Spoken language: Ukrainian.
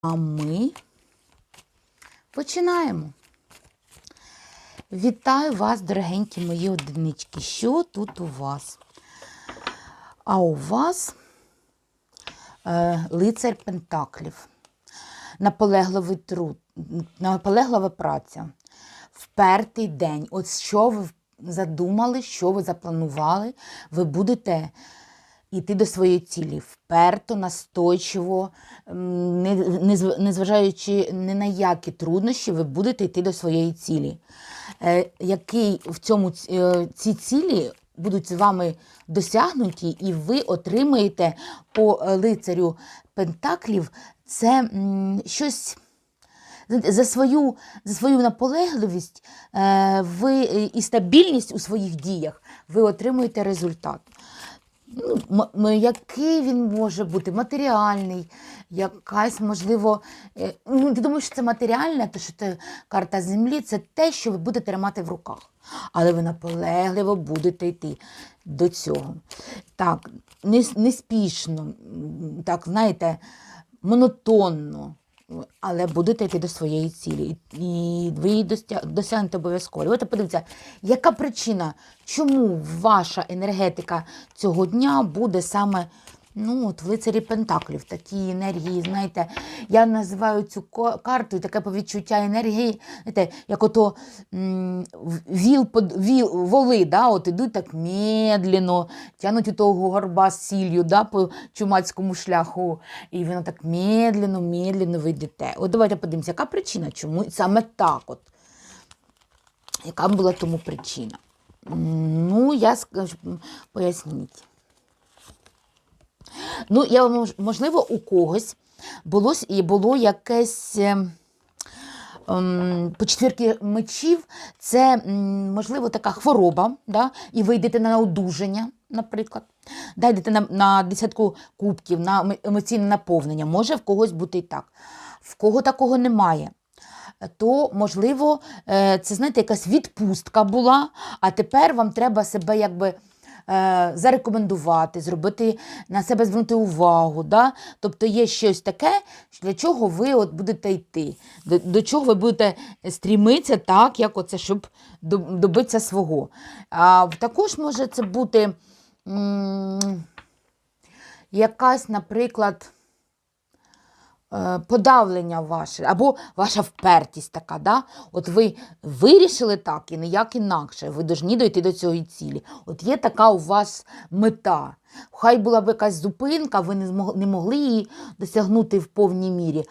А ми починаємо. Вітаю вас, дорогенькі мої одинички. Що тут у вас? А у вас е, лицар Пентаклів, наполегливий труд, наполеглива праця, впертий день. От що ви задумали, що ви запланували, ви будете йти до своєї цілі вперто, настойчиво, незважаючи ні на які труднощі, ви будете йти до своєї цілі. Е, Який в цьому е, ці цілі будуть з вами досягнуті, і ви отримаєте по е, лицарю Пентаклів це щось. За свою, за свою наполегливість ви, і стабільність у своїх діях ви отримуєте результат. Ну, який він може бути? Матеріальний, якась, можливо, е, ну, ти думаєш, що це матеріальне, то що це карта землі, це те, що ви будете тримати в руках. Але ви наполегливо будете йти до цього. Так, не, неспішно, так, знаєте, монотонно. Але будете йти до своєї цілі, і ви її досягнете обов'язково. От подивіться, яка причина, чому ваша енергетика цього дня буде саме ну, от в лицарі Пентаклів, такі енергії, знаєте, я називаю цю карту таке по відчуття енергії, знаєте, як ото віл, віл, воли, да, от ідуть так медленно, тянуть у того горба з сіллю да, по чумацькому шляху, і воно так медленно, медленно ви йдете. От давайте подивимося, яка причина, чому саме так от. Яка була тому причина? Ну, я скажу, поясніть. Ну, я можливо, у когось було, було якесь. е, ем, По четвірки мечів це, можливо, така хвороба, да? і ви йдете на одужання, наприклад. Да, йдете на, на десятку кубків, на ем- емоційне наповнення. Може в когось бути і так. В кого такого немає. То, можливо, е, це, знаєте, якась відпустка була, а тепер вам треба себе якби зарекомендувати, зробити на себе звернути увагу. Да? Тобто є щось таке, для чого ви от будете йти, до, до чого ви будете стрімитися, так, як оце, щоб добитися свого. А також може це бути м, якась, наприклад, е, подавлення ваше, або ваша впертість така. Да? От ви вирішили так і ніяк інакше. Ви повинні дойти до цієї цілі. От є така у вас мета. Хай була б якась зупинка, ви не могли її досягнути в повній мірі.